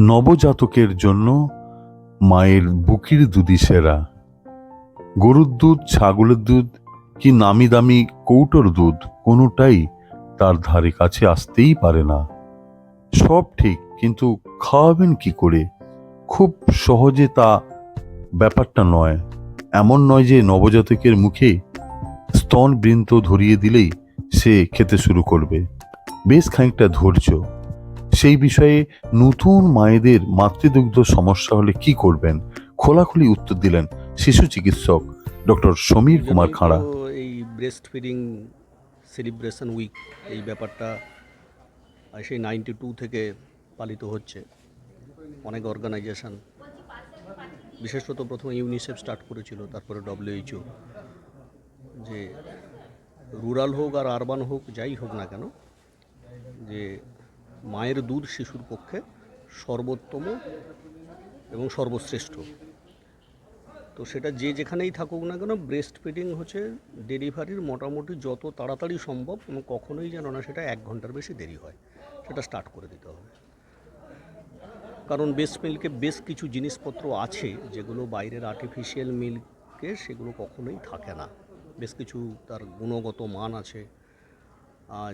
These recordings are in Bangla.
নবজাতকের জন্য মায়ের বুকির দুধই সেরা। গরুর দুধ, ছাগলের দুধ কি নামি দামি কৌটোর দুধ কোনোটাই তার ধারে কাছে আসতেই পারে না। সব ঠিক, কিন্তু খাওয়াবেন কি করে? খুব সহজে তা ব্যাপারটা নয়। এমন নয় যে নবজাতকের মুখে স্তন বৃন্ত ধরিয়ে দিলেই সে খেতে শুরু করবে। বেশ খানিকটা ধৈর্য। সেই বিষয়ে নতুন মায়েদের মাতৃদুগ্ধ সমস্যা হলে কি করবেন? খোলাখুলি উত্তর দিলেন শিশু চিকিৎসক ডক্টর সমীর কুমার খাঁড়া। এই ব্রেস্ট ফিডিং সেলিব্রেশন উইক এই ব্যাপারটা সেই নাইনটি টু থেকে পালিত হচ্ছে। অনেক অর্গানাইজেশন বিশেষত প্রথমে ইউনিসেফ স্টার্ট করেছিল, তারপরে ডব্লিউএইচও যে রুরাল হোক আর আরবান হোক, যাই হোক না কেন, যে মায়ের দুধ শিশুর পক্ষে সর্বোত্তম এবং সর্বশ্রেষ্ঠ। তো সেটা যে যেখানেই থাকুক না কেন ব্রেস্ট ফিডিং হচ্ছে ডেলিভারির মোটামুটি যত তাড়াতাড়ি সম্ভব এবং কখনোই যেন না সেটা এক ঘণ্টার বেশি দেরি হয়। সেটা স্টার্ট করে দিতে হবে। কারণ বেস্ট মিল্কে বেশ কিছু জিনিসপত্র আছে যেগুলো বাইরের আর্টিফিশিয়াল মিল্কে সেগুলো কখনোই থাকে না। বেশ কিছু তার গুণগত মান আছে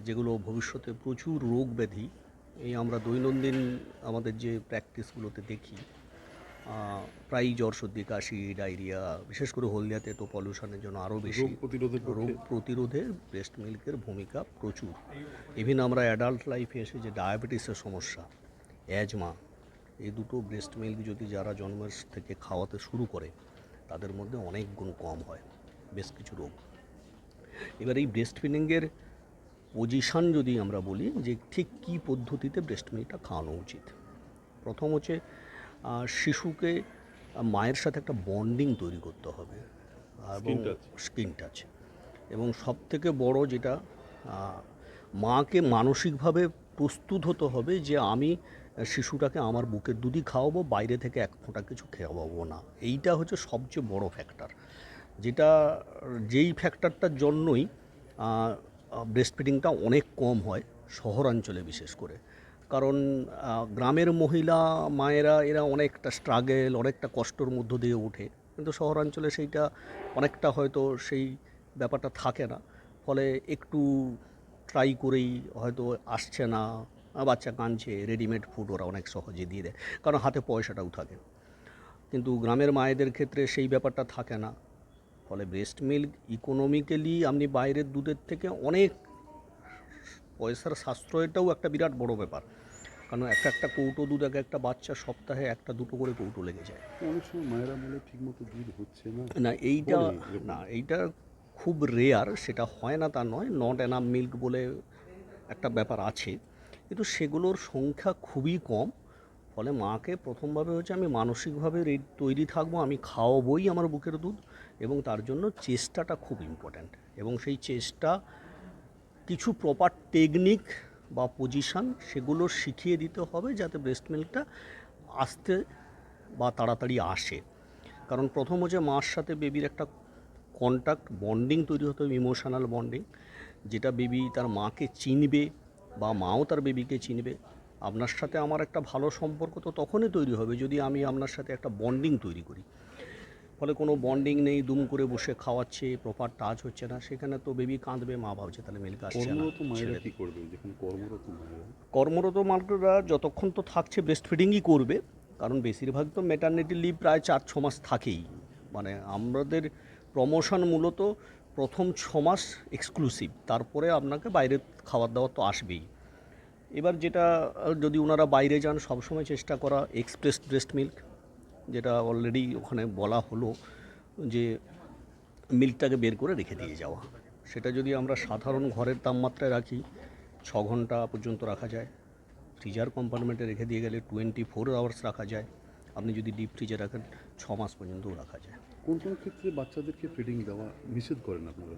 যেগুলো ভবিষ্যতে প্রচুর রোগ ব্যাধি এই আমরা দৈনন্দিন আমাদের যে প্র্যাকটিসগুলোতে দেখি আহ, প্রায়ই জ্বর সর্দি কাশি ডায়রিয়া বিশেষ করে হলদিয়াতে তো পলিউশনের জন্য আরও বেশি রোগ প্রতিরোধের রোগ প্রতিরোধে ব্রেস্ট মিল্কের ভূমিকা প্রচুর। ইভিন আমরা অ্যাডাল্ট লাইফে এসে যে ডায়াবেটিসের সমস্যা অ্যাজমা এই দুটো ব্রেস্ট মিল্ক যদি যারা জন্মের থেকে খাওয়াতে শুরু করে তাদের মধ্যে অনেক গুণ কম হয় বেশ কিছু রোগ। এবার এই ব্রেস্ট ফিডিংয়ের পজিশন যদি আমরা বলি যে ঠিক কী পদ্ধতিতে ব্রেস্ট মিল্কটা খাওয়ানো উচিত। প্রথম হচ্ছে শিশুকে মায়ের সাথে একটা বন্ডিং তৈরি করতে হবে। এবং স্কিন টাচ এবং সব থেকে বড় যেটা মাকে মানসিকভাবে প্রস্তুত হতে হবে যে আমি শিশুটাকে আমার বুকের দুধই খাওয়াবো বাইরে থেকে এক ফোঁটা কিছু খাওয়াবো না। এইটা হচ্ছে সবচেয়ে বড় ফ্যাক্টর যেটা যেই ফ্যাক্টরটার জন্যই ব্রেস্ট ফিডিংটা অনেক কম হয়, শহরাঞ্চলে বিশেষ করে। কারণ গ্রামের মহিলা, মায়েরা, এরা অনেকটা স্ট্রাগেল অনেকটা কষ্টর মধ্য দিয়ে ওঠে। কিন্তু শহরাঞ্চলে সেইটা অনেকটা হয়তো সেই ব্যাপারটা থাকে না। ফলে একটু ট্রাই করেই হয়তো আসছে না, বাচ্চা কাঁদছে রেডিমেড ফুড ওরা অনেক সহজে দিয়ে দেয়। কারণ হাতে পয়সাটাও থাকে। কিন্তু গ্রামের মায়েদের ক্ষেত্রে সেই ব্যাপারটা থাকে না। ফলে ব্রেস্ট মিল্ক ইকোনমিক্যালি আপনি বাইরের দুধের থেকে অনেক পয়সার সাশ্রয়টাও একটা বিরাট বড় ব্যাপার। কারণ একটা একটা কৌটো দুধ এক একটা বাচ্চা সপ্তাহে একটা দুটো করে কৌটো লেগে যায়। অনেক সময় মায়েরা বলে ঠিক মতো দুধ হচ্ছে না। না এইটা না এইটা খুব রেয়ার সেটা হয় না তা নয় নট অ্যানাম মিল্ক বলে একটা ব্যাপার আছে। কিন্তু সেগুলোর সংখ্যা খুবই কম। ফলে মাকে প্রথমভাবে হচ্ছে আমি মানসিকভাবে তৈরি থাকব, আমি খাওয়াবই আমার বুকের দুধ এবং তার জন্য চেষ্টাটা খুব ইম্পর্ট্যান্ট এবং সেই চেষ্টা কিছু প্রপার টেকনিক বা পজিশন সেগুলো শিখিয়ে দিতে হবে যাতে ব্রেস্ট মিল্কটা আসতে বা তাড়াতাড়ি আসে। কারণ প্রথম হচ্ছে মার সাথে বেবির একটা কন্ট্যাক্ট বন্ডিং তৈরি হতে হবে ইমোশনাল বন্ডিং যেটা বেবি তার মাকে চিনবে বা মাও তার বেবিকে চিনবে। আপনার সাথে আমার একটা ভালো সম্পর্ক তো তখনই তৈরি হবে যদি আমি আপনার সাথে একটা বন্ডিং তৈরি করি। ফলে কোনো বন্ডিং নেই দুম করে বসে খাওয়াচ্ছে প্রপার টাচ হচ্ছে না সেখানে তো বেবি কাঁদবে মা ভাবছে তাহলে মিল্ক আসছে না কর্মরত মায়েরা ছেড়ে কি করবে? যেখানে কর্মরত যতক্ষণ তো থাকছে ব্রেস্ট ফিডিংই করবে কারণ বেশিরভাগ তো মেটার্নিটি লিভ প্রায় চার ছ মাস থাকেই। মানে আমাদের প্রমোশন মূলত প্রথম ছ মাস এক্সক্লুসিভ তারপরে আপনাকে বাইরে খাবার দাবার তো আসবেই। এবার যেটা যদি ওনারা বাইরে যান সবসময় চেষ্টা করা এক্সপ্রেস ব্রেস্ট মিল্ক যেটা অলরেডি ওখানে বলা হলো যে মিল্কটাকে বের করে রেখে দিয়ে যাওয়া। সেটা যদি আমরা সাধারণ ঘরের তাপমাত্রায় রাখি ছ ঘণ্টা পর্যন্ত রাখা যায়। ফ্রিজার কম্পার্টমেন্টে রেখে দিয়ে গেলে টোয়েন্টি ফোর আওয়ার্স রাখা যায়। আপনি যদি ডিপ ফ্রিজে রাখেন ছ মাস পর্যন্তও রাখা যায়। কোন কোন ক্ষেত্রে বাচ্চাদেরকে ফিডিং দেওয়া নিষেধ করেন আপনারা?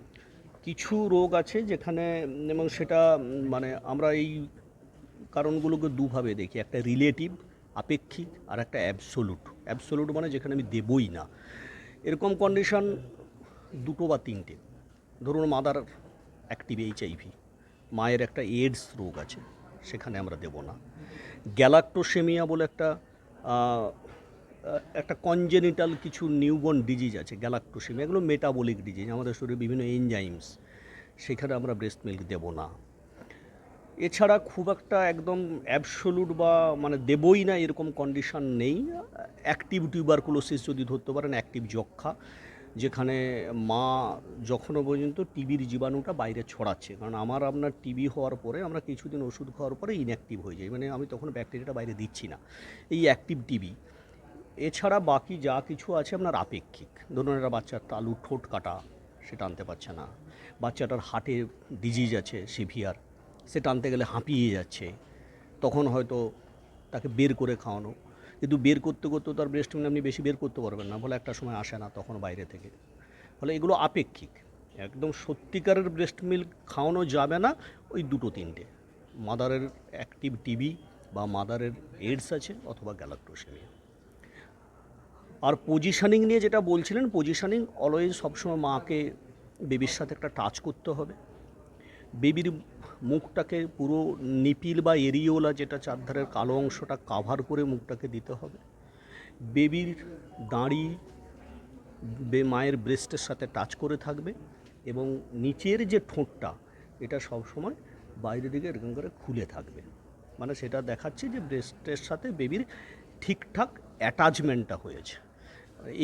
কিছু রোগ আছে যেখানে এবং সেটা মানে আমরা এই কারণগুলোকে দুভাবে দেখি, একটা রিলেটিভ আপেক্ষিক আর একটা অ্যাবসোলুট অ্যাবসোলুট মানে যেখানে আমি দেবই না। এরকম কন্ডিশন দুটো বা তিনটে। ধরুন মাদার অ্যাক্টিভ এইচআইভি মায়ের একটা এডস রোগ আছে, সেখানে আমরা দেব না। গ্যালাক্টোসেমিয়া বলে একটা একটা কনজেনিটাল কিছু নিউবর্ন ডিজিজ আছে গ্যালাক্টোসেমিয়া এগুলো মেটাবলিক ডিজিজ আমাদের শরীরে বিভিন্ন এনজাইমস সেখানে আমরা ব্রেস্ট মিল্ক দেব না। এছাড়া খুব একটা একদম অ্যাবসোলুট বা মানে দেবই না এরকম কন্ডিশন নেই। অ্যাক্টিভ টিউবারকুলোসিস যদি ধরতে পারেন অ্যাক্টিভ যক্ষা, যেখানে মা যখনও পর্যন্ত টিবির জীবাণুটা বাইরে ছড়াচ্ছে। কারণ আমার আপনার টিবি হওয়ার পরে, আমরা কিছুদিন ওষুধ খাওয়ার পরে ইনঅ্যাক্টিভ হয়ে যাই। মানে আমি তখন ব্যাকটেরিয়াটা বাইরে দিচ্ছি না। এই অ্যাক্টিভ টিবি। এছাড়া বাকি যা কিছু আছে আপনার আপেক্ষিক। ধরুন একটা বাচ্চার তালু ঠোঁট কাটা, সেটা আনতে পারছে না। বাচ্চাটার হার্টে ডিজিজ আছে সিভিয়ার সেটা টানতে গেলে হাঁপিয়ে যাচ্ছে। তখন হয়তো তাকে বের করে খাওয়ানো। কিন্তু বের করতে করতে তার ব্রেস্ট মিল্ক আপনি বেশি বের করতে পারবেন না, বলে একটা সময় আসে না তখন বাইরে থেকে। ফলে এগুলো আপেক্ষিক। একদম সত্যিকারের ব্রেস্ট মিল্ক খাওয়ানো যাবে না ওই দুটো তিনটে। মাদারের অ্যাক্টিভ টিবি বা মাদারের এইডস আছে অথবা গ্যালাক্টোসেমিয়া আর পজিশানিং নিয়ে যেটা বলছিলেন পজিশানিং অলওয়েজ সবসময় মাকে বেবির সাথে একটা টাচ করতে হবে। বেবির মুখটাকে পুরো নিপিল বা এরিওলা যেটা চারধারের কালো অংশটা কাভার করে মুখটাকে দিতে হবে। বেবির দাঁড়ি মায়ের ব্রেস্টের সাথে টাচ করে থাকবে এবং নিচের যে ঠোঁটটা, এটা সবসময় বাইরের দিকে এরকম করে খুলে থাকবে। মানে সেটা দেখাচ্ছে যে ব্রেস্টের সাথে বেবির ঠিকঠাক অ্যাটাচমেন্টটা হয়েছে।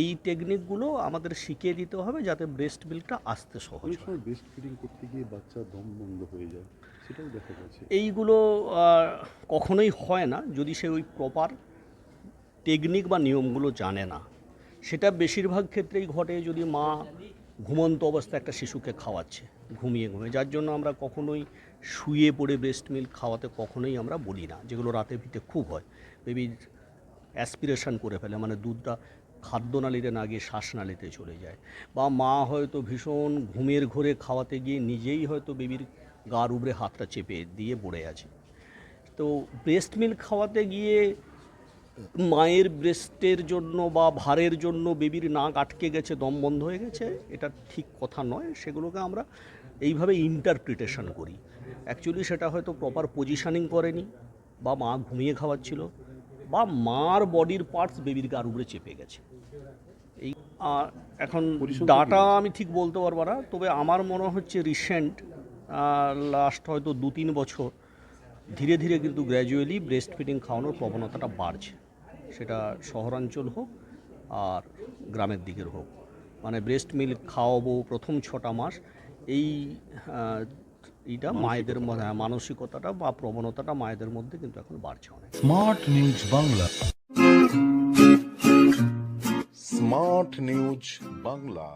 এই টেকনিকগুলো আমাদের শিখিয়ে দিতে হবে যাতে ব্রেস্ট মিল্কটা আসতে সহজ হয়। ব্রেস্ট ফিডিং করতে গিয়ে বাচ্চা দম বন্ধ হয়ে যায় সেটাও দেখা এইগুলো কখনোই হয় না যদি সে ওই প্রপার টেকনিক বা নিয়মগুলো জানে না। সেটা বেশিরভাগ ক্ষেত্রেই ঘটে যদি মা ঘুমন্ত অবস্থায় একটা শিশুকে খাওয়াচ্ছে ঘুমিয়ে ঘুমিয়ে। যার জন্য আমরা কখনোই শুয়ে পড়ে ব্রেস্ট মিল্ক খাওয়াতে কখনোই আমরা বলি না যেগুলো রাতে ভিতে খুব হয়। বেবি অ্যাসপিরেশন করে ফেলে মানে দুধটা খাদ্যনালীতে না গিয়ে শ্বাসনালীতে চলে যায়। বা মা হয়তো ভীষণ ঘুমের ঘোরে খাওয়াতে গিয়ে নিজেই হয়তো বেবির গার উপরে হাতটা চেপে দিয়ে পড়ে আছে। তো ব্রেস্ট মিল্ক খাওয়াতে গিয়ে মায়ের ব্রেস্টের জন্য বা ভারের জন্য বেবির নাক আটকে গেছে, দম বন্ধ হয়ে গেছে, এটা ঠিক কথা নয়। সেগুলোকে আমরা এইভাবে ইন্টারপ্রিটেশন করি। অ্যাকচুয়ালি সেটা হয়তো প্রপার পজিশানিং করেনি বা মা ঘুমিয়ে খাওয়াচ্ছিল। বা মার বডির পার্টস বেবির গার উপরে চেপে গেছে। এই আর এখন ডাটা আমি ঠিক বলতে পারব না তবে আমার মনে হচ্ছে রিসেন্ট লাস্ট হয়তো দু তিন বছর ধীরে ধীরে কিন্তু গ্র্যাজুয়ালি ব্রেস্ট ফিডিং খাওয়ানোর প্রবণতাটা বাড়ছে। সেটা শহরাঞ্চল হোক আর গ্রামের দিকের হোক। মানে ব্রেস্ট মিল্ক খাওয়াবো প্রথম ছটা মাস এই এইটা মায়েদের মধ্যে মানসিকতাটা বা প্রবণতাটা মায়েদের মধ্যে কিন্তু এখন বাড়ছে অনেক। Smart news Bangla. Smart news Bangla.